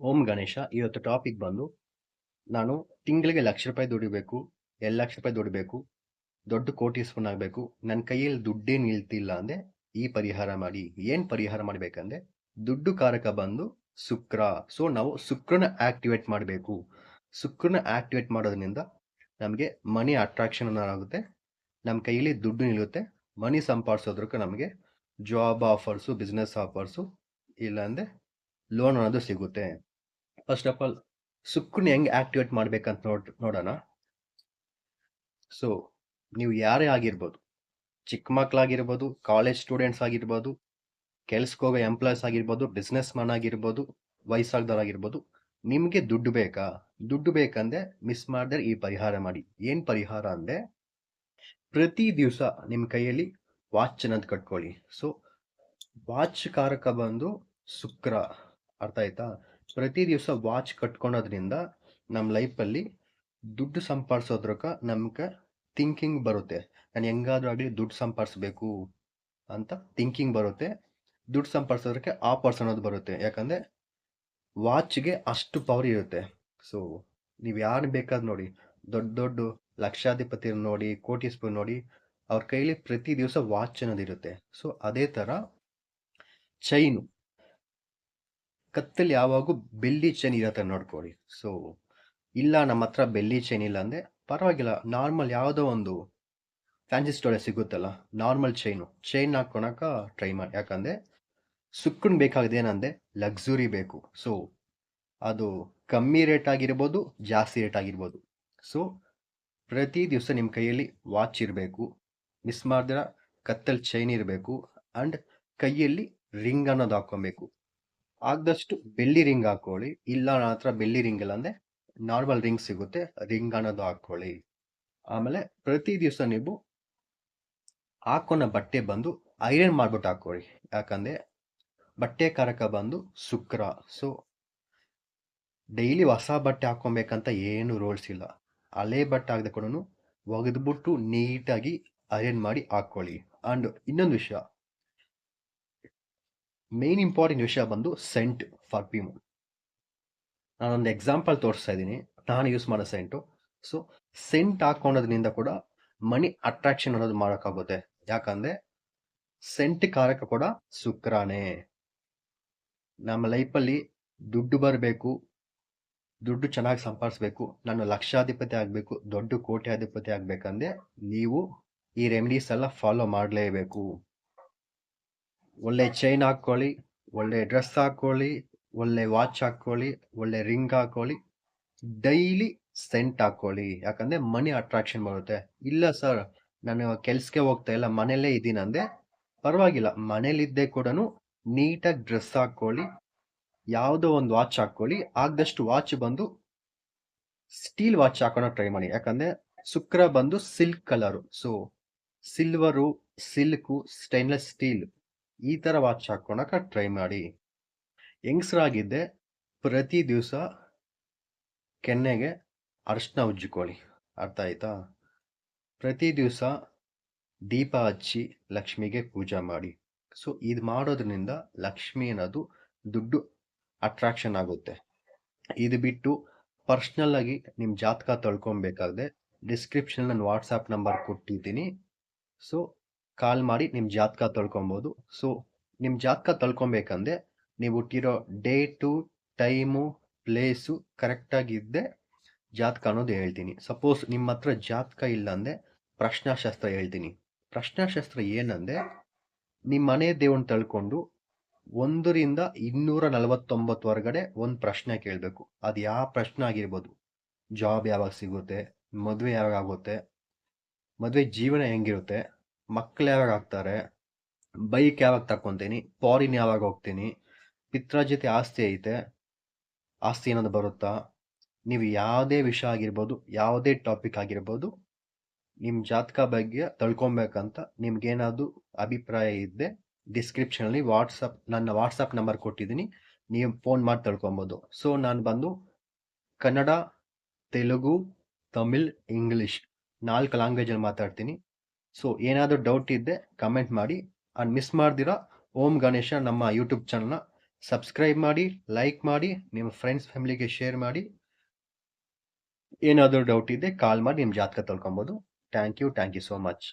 ಓಂ ಗಣೇಶ, ಇವತ್ತು ಟಾಪಿಕ್ ಬಂದು ನಾನು ತಿಂಗಳಿಗೆ ಲಕ್ಷ ರೂಪಾಯಿ ದುಡಿಬೇಕು, ಎರಡು ಲಕ್ಷ ರೂಪಾಯಿ ದುಡಿಬೇಕು, ದೊಡ್ಡ ಕೋಟೀಶ್ವರನ್ ಆಗಬೇಕು, ನನ್ನ ಕೈಯಲ್ಲಿ ದುಡ್ಡೇ ನಿಲ್ತಿಲ್ಲ ಅಂದರೆ ಈ ಪರಿಹಾರ ಮಾಡಿ. ಏನು ಪರಿಹಾರ ಮಾಡಬೇಕಂದ್ರೆ ದುಡ್ಡು ಕಾರಕ ಬಂದು ಶುಕ್ರ. ಸೊ ನಾವು ಶುಕ್ರನ ಆಕ್ಟಿವೇಟ್ ಮಾಡಬೇಕು. ಶುಕ್ರನ ಆಕ್ಟಿವೇಟ್ ಮಾಡೋದ್ರಿಂದ ನಮಗೆ ಮನಿ ಅಟ್ರಾಕ್ಷನ್ ಆಗುತ್ತೆ. ನಮ್ಮ ಕೈಯಲ್ಲಿ ದುಡ್ಡು ನಿಲ್ಲುತ್ತೆ. ಮನಿ ಸಂಪಾದಿಸೋದ್ರಕ್ಕೆ ನಮಗೆ ಜಾಬ್ ಆಫರ್ಸು ಬಿಸ್ನೆಸ್ ಆಫರ್ಸು ಇಲ್ಲಾಂದ್ರೆ ಲೋನ್ ಅನ್ನೋದು ಸಿಗುತ್ತೆ. ಫಸ್ಟ್ ಆಫ್ ಆಲ್ ಸುಕ್ಕನ್ನ ಹೆಂಗೆ ಆಕ್ಟಿವೇಟ್ ಮಾಡ್ಬೇಕಂತ ನೋಡ್, ನೋಡೋಣ. ಸೊ ನೀವು ಯಾರೇ ಆಗಿರ್ಬೋದು, ಚಿಕ್ಕ ಮಕ್ಕಳಾಗಿರ್ಬೋದು ಕಾಲೇಜ್ ಸ್ಟೂಡೆಂಟ್ಸ್ ಆಗಿರ್ಬೋದು ಕೆಲ್ಸಕ್ಕೋಗೋ ಎಂಪ್ಲಾಯ್ಸ್ ಆಗಿರ್ಬೋದು ಬಿಸ್ನೆಸ್ ಮ್ಯಾನ್ ಆಗಿರ್ಬೋದು, ವಯಸ್ಸಾಗ್ದವ್ರಾಗಿರ್ಬೋದು, ನಿಮಗೆ ದುಡ್ಡು ಬೇಕಾ? ದುಡ್ಡು ಬೇಕಂದ್ರೆ ಮಿಸ್ ಮಾಡಿದ್ರೆ ಈ ಪರಿಹಾರ ಮಾಡಿ. ಏನು ಪರಿಹಾರ ಅಂದರೆ, ಪ್ರತಿ ದಿವಸ ನಿಮ್ಮ ಕೈಯಲ್ಲಿ ವಾಚ್ ಅನ್ನೋದು ಕಟ್ಕೊಳ್ಳಿ. ಸೊ ವಾಚ್ ಕಾರಕ ಬಂದು ಶುಕ್ರ. ಅರ್ಥ ಆಯ್ತಾ? ಪ್ರತಿ ದಿವಸ ವಾಚ್ ಕಟ್ಕೊಳೋದ್ರಿಂದ ನಮ್ಮ ಲೈಫಲ್ಲಿ ದುಡ್ಡು ಸಂಪಾದಿಸೋದ್ರಕ ನಮ್ಗೆ ಥಿಂಕಿಂಗ್ ಬರುತ್ತೆ. ನಾನು ಹೆಂಗಾದ್ರೂ ಆಗಲಿ ದುಡ್ಡು ಸಂಪಾದಿಸ್ಬೇಕು ಅಂತ ಥಿಂಕಿಂಗ್ ಬರುತ್ತೆ. ದುಡ್ಡು ಸಂಪಾದಿಸೋದಕ್ಕೆ ಆ ಪರ್ಸನ್ ಬರುತ್ತೆ. ಯಾಕಂದರೆ ವಾಚ್ಗೆ ಅಷ್ಟು ಪವರ್ ಇರುತ್ತೆ. ಸೊ ನೀವು ಯಾರು ಬೇಕಾದ್ ನೋಡಿ, ದೊಡ್ಡ ದೊಡ್ಡ ಲಕ್ಷಾಧಿಪತಿ ನೋಡಿ ಕೋಟೀಶ್ವರ ನೋಡಿ, ಅವ್ರ ಕೈಲಿ ಪ್ರತಿ ದಿವಸ ವಾಚ್ ಅನ್ನೋದಿರುತ್ತೆ. ಸೊ ಅದೇ ಥರ ಚೈನು ಕತ್ತಲ್ಲಿ ಯಾವಾಗೂ ಬೆಳ್ಳಿ ಚೈನ್ ಇರತ್ತೆ ನೋಡ್ಕೊಳ್ಳಿ ಸೊ ಇಲ್ಲ ನಮ್ಮ ಹತ್ರ ಬೆಳ್ಳಿ ಚೈನ್ ಇಲ್ಲ ಅಂದರೆ ಪರವಾಗಿಲ್ಲ, ನಾರ್ಮಲ್ ಯಾವುದೋ ಒಂದು ಫ್ಯಾನ್ಸಿ ಸ್ಟೋರೇ ಸಿಗುತ್ತಲ್ಲ, ನಾರ್ಮಲ್ ಚೈನು. ಚೈನ್ ಹಾಕ್ಕೊಳಕ ಟ್ರೈ ಮಾಡಿ. ಯಾಕಂದರೆ ಸುಕ್ಕನ್ ಬೇಕಾಗಿದೆ ಏನಂದರೆ ಲಕ್ಸುರಿ ಬೇಕು. ಸೊ ಅದು ಕಮ್ಮಿ ರೇಟ್ ಆಗಿರ್ಬೋದು, ಜಾಸ್ತಿ ರೇಟ್ ಆಗಿರ್ಬೋದು. ಸೊ ಪ್ರತಿ ದಿವಸ ನಿಮ್ಮ ಕೈಯಲ್ಲಿ ವಾಚ್ ಇರಬೇಕು. ಮಿಸ್ ಮಾಡಿದ್ರೆ ಕತ್ತಲ್ಲಿ ಚೈನ್ ಇರಬೇಕು. ಆ್ಯಂಡ್ ಕೈಯಲ್ಲಿ ರಿಂಗ್ ಅನ್ನೋದು ಹಾಕೊಬೇಕು. ಆದಷ್ಟು ಬೆಳ್ಳಿ ರಿಂಗ್ ಹಾಕೊಳ್ಳಿ. ಇಲ್ಲ ನನ್ನ ಹತ್ರ ಬೆಳ್ಳಿ ರಿಂಗ್ ಇಲ್ಲ ಅಂದ್ರೆ ನಾರ್ಮಲ್ ರಿಂಗ್ ಸಿಗುತ್ತೆ. ರಿಂಗ್ ಅನ್ನೋದು ಹಾಕೊಳ್ಳಿ. ಆಮೇಲೆ ಪ್ರತಿ ದಿವಸ ನೀವು ಹಾಕೊನ ಬಟ್ಟೆ ಬಂದು ಐರನ್ ಮಾಡ್ಬಿಟ್ಟು ಹಾಕೊಳ್ಳಿ. ಯಾಕಂದ್ರೆ ಬಟ್ಟೆ ಕಾರಕ ಬಂದು ಶುಕ್ರ. ಸೊ ಡೈಲಿ ಹೊಸ ಬಟ್ಟೆ ಹಾಕೊಬೇಕಂತ ಏನು ರೂಲ್ಸ್ ಇಲ್ಲ. ಹಳೆ ಬಟ್ಟೆ ಕೂಡ ಒಗೆದ್ಬಿಟ್ಟು ನೀಟಾಗಿ ಐರನ್ ಮಾಡಿ ಹಾಕೊಳ್ಳಿ. ಆ್ಯಂಡ್ ಇನ್ನೊಂದು ವಿಷಯ ಮೇನ್ ಇಂಪಾರ್ಟೆಂಟ್ ವಿಷಯ ಬಂದು ಸೆಂಟ್ ಪರ್ಫ್ಯೂಮ್ ನಾನೊಂದು ಎಕ್ಸಾಂಪಲ್ ತೋರಿಸ್ತಾ ಇದ್ದೀನಿ. ನಾನು ಯೂಸ್ ಮಾಡೋ ಸೆಂಟು ಸೊ ಸೆಂಟ್ ಹಾಕ್ಕೊಳೋದ್ರಿಂದ ಕೂಡ ಮನಿ ಅಟ್ರಾಕ್ಷನ್ ಅನ್ನೋದು ಮಾಡೋಕ್ಕಾಗುತ್ತೆ. ಯಾಕಂದ್ರೆ ಸೆಂಟ್ ಕಾರಕ ಕೂಡ ಶುಕ್ರಾನೇ. ನಮ್ಮ ಲೈಫಲ್ಲಿ ದುಡ್ಡು ಬರಬೇಕು, ದುಡ್ಡು ಚೆನ್ನಾಗಿ ಸಂಪಾದಿಸ್ಬೇಕು ನಾನು ಲಕ್ಷಾಧಿಪತಿ ಆಗಬೇಕು, ದೊಡ್ಡ ಕೋಟ್ಯಾಧಿಪತಿ ಆಗಬೇಕಂದ್ರೆ ನೀವು ಈ ರೆಮಿಡೀಸ್ ಎಲ್ಲ ಫಾಲೋ ಮಾಡಲೇಬೇಕು. ಒಳ್ಳೆ ಚೈನ್ ಹಾಕೊಳ್ಳಿ ಒಳ್ಳೆ ಡ್ರೆಸ್ ಹಾಕೊಳ್ಳಿ ಒಳ್ಳೆ ವಾಚ್ ಹಾಕೊಳ್ಳಿ ಒಳ್ಳೆ ರಿಂಗ್ ಹಾಕೊಳ್ಳಿ ಡೈಲಿ ಸೆಂಟ್ ಹಾಕೊಳ್ಳಿ ಯಾಕಂದ್ರೆ ಮನಿ ಅಟ್ರಾಕ್ಷನ್ ಬರುತ್ತೆ. ಇಲ್ಲ ಸರ್ ನಾನು ಕೆಲ್ಸಕ್ಕೆ ಹೋಗ್ತಾ ಇಲ್ಲ, ಮನೇಲೇ ಇದ್ದೀನಿ ಅಂದ್ರೆ ಪರವಾಗಿಲ್ಲ. ಮನೇಲಿದ್ದೇ ಕೂಡ ನೀಟಾಗಿ ಡ್ರೆಸ್ ಹಾಕೊಳ್ಳಿ ಯಾವುದೋ ಒಂದು ವಾಚ್ ಹಾಕೊಳ್ಳಿ ಆಗದಷ್ಟು ವಾಚ್ ಬಂದು ಸ್ಟೀಲ್ ವಾಚ್ ಹಾಕೋಣ ಟ್ರೈ ಮಾಡಿ. ಯಾಕಂದ್ರೆ ಶುಕ್ರ ಬಂದು silk colour so silver silk stainless steel ಈ ಥರ ವಾಚ್ ಹಾಕ್ಕೊಳಕ್ಕೆ ಟ್ರೈ ಮಾಡಿ. ಹೆಂಗಸರಾಗಿದ್ದೆ ಪ್ರತಿ ದಿವಸ ಕೆನ್ನೆಗೆ ಅರ್ಶನ ಉಜ್ಜಿಕೊಳ್ಳಿ. ಅರ್ಥ ಆಯ್ತಾ? ಪ್ರತಿ ದಿವಸ ದೀಪ ಹಚ್ಚಿ ಲಕ್ಷ್ಮಿಗೆ ಪೂಜೆ ಮಾಡಿ. ಸೊ ಇದು ಮಾಡೋದ್ರಿಂದ ಲಕ್ಷ್ಮಿ ಅನ್ನೋದು ದುಡ್ಡು ಅಟ್ರಾಕ್ಷನ್ ಆಗುತ್ತೆ. ಇದು ಬಿಟ್ಟು ಪರ್ಸ್ನಲ್ ಆಗಿ ನಿಮ್ಮ ಜಾತಕ ತೊಳ್ಕೊಬೇಕಾದ್ರೆ ಡಿಸ್ಕ್ರಿಪ್ಷನ್ ನಾನು ವಾಟ್ಸಾಪ್ ನಂಬರ್ ಕೊಟ್ಟಿದ್ದೀನಿ. ಸೊ ಕಾಲ್ ಮಾಡಿ ನಿಮ್ಮ ಜಾತಕ ತೊಳ್ಕೊಬೋದು. ಸೊ ನಿಮ್ಮ ಜಾತಕ ತೊಳ್ಕೊಬೇಕಂದ್ರೆ ನೀವು ಹುಟ್ಟಿರೋ ಡೇಟು, ಟೈಮು, ಪ್ಲೇಸು ಕರೆಕ್ಟಾಗಿದ್ದೆ ಜಾತಕ ಅನ್ನೋದು ಹೇಳ್ತೀನಿ. ಸಪೋಸ್ ನಿಮ್ಮ ಹತ್ರ ಜಾತಕ ಇಲ್ಲ ಅಂದರೆ ಪ್ರಶ್ನಾಶಾಸ್ತ್ರ ಹೇಳ್ತೀನಿ. ಪ್ರಶ್ನಾಶಾಸ್ತ್ರ ಏನಂದ್ರೆ ನಿಮ್ಮ ಮನೆ ದೇವನ್ ತಳ್ಕೊಂಡು ಒಂದರಿಂದ ಇನ್ನೂರ ನಲವತ್ತೊಂಬತ್ತು ಹೊರಗಡೆ ಒಂದು ಪ್ರಶ್ನೆ ಕೇಳಬೇಕು. ಅದು ಯಾವ ಪ್ರಶ್ನೆ ಆಗಿರ್ಬೋದು? ಜಾಬ್ ಯಾವಾಗ ಸಿಗುತ್ತೆ? ಮದುವೆ ಯಾವಾಗ ಆಗುತ್ತೆ? ಮದುವೆ ಜೀವನ ಹೆಂಗಿರುತ್ತೆ? ಮಕ್ಕಳು ಯಾವಾಗ ಆಗ್ತಾರೆ? ಬೈಕ್ ಯಾವಾಗ ತಕ್ಕೊತೀನಿ? ಫಾರಿನ್ ಯಾವಾಗ ಹೋಗ್ತೀನಿ? ಪಿತ್ರ ಜೊತೆ ಆಸ್ತಿ ಐತೆ? ಆಸ್ತಿ ಏನಾದ್ರು ಬರುತ್ತಾ? ನೀವು ಯಾವುದೇ ವಿಷಯ ಆಗಿರ್ಬೋದು, ಯಾವುದೇ ಟಾಪಿಕ್ ಆಗಿರ್ಬೋದು, ನಿಮ್ಮ ಜಾತಕ ಬಗ್ಗೆ ತಳ್ಕೊಬೇಕಂತ ನಿಮ್ಗೇನಾದ್ರು ಅಭಿಪ್ರಾಯ ಇದ್ದೆ ಡಿಸ್ಕ್ರಿಪ್ಷನಲ್ಲಿ ವಾಟ್ಸಪ್ ನನ್ನ ವಾಟ್ಸಪ್ ನಂಬರ್ ಕೊಟ್ಟಿದ್ದೀನಿ. ನೀವು ಫೋನ್ ಮಾಡಿ ತಳ್ಕೊಬೋದು. ಸೊ ನಾನು ಬಂದು ಕನ್ನಡ, ತೆಲುಗು, ತಮಿಳ್, ಇಂಗ್ಲಿಷ್ ನಾಲ್ಕು ಲ್ಯಾಂಗ್ವೇಜಲ್ಲಿ ಮಾತಾಡ್ತೀನಿ. ಸೊ ಏನಾದರೂ ಡೌಟ್ ಇದ್ದೆ ಕಮೆಂಟ್ ಮಾಡಿ. ಆ್ಯಂಡ್ ಮಿಸ್ ಮಾಡ್ದಿರಾ ಓಂ ಗಣೇಶ ನಮ್ಮ ಯೂಟ್ಯೂಬ್ ಚಾನಲ್ನ ಸಬ್ಸ್ಕ್ರೈಬ್ ಮಾಡಿ ಲೈಕ್ ಮಾಡಿ, ನಿಮ್ಮ ಫ್ರೆಂಡ್ಸ್ ಫ್ಯಾಮಿಲಿಗೆ ಶೇರ್ ಮಾಡಿ. ಏನಾದರೂ ಡೌಟ್ ಇದ್ದೆ ಕಾಲ್ ಮಾಡಿ, ನಿಮ್ಮ ಜಾತಕ ತಿಳ್ಕೊಬೋದು. Thank you thank you so much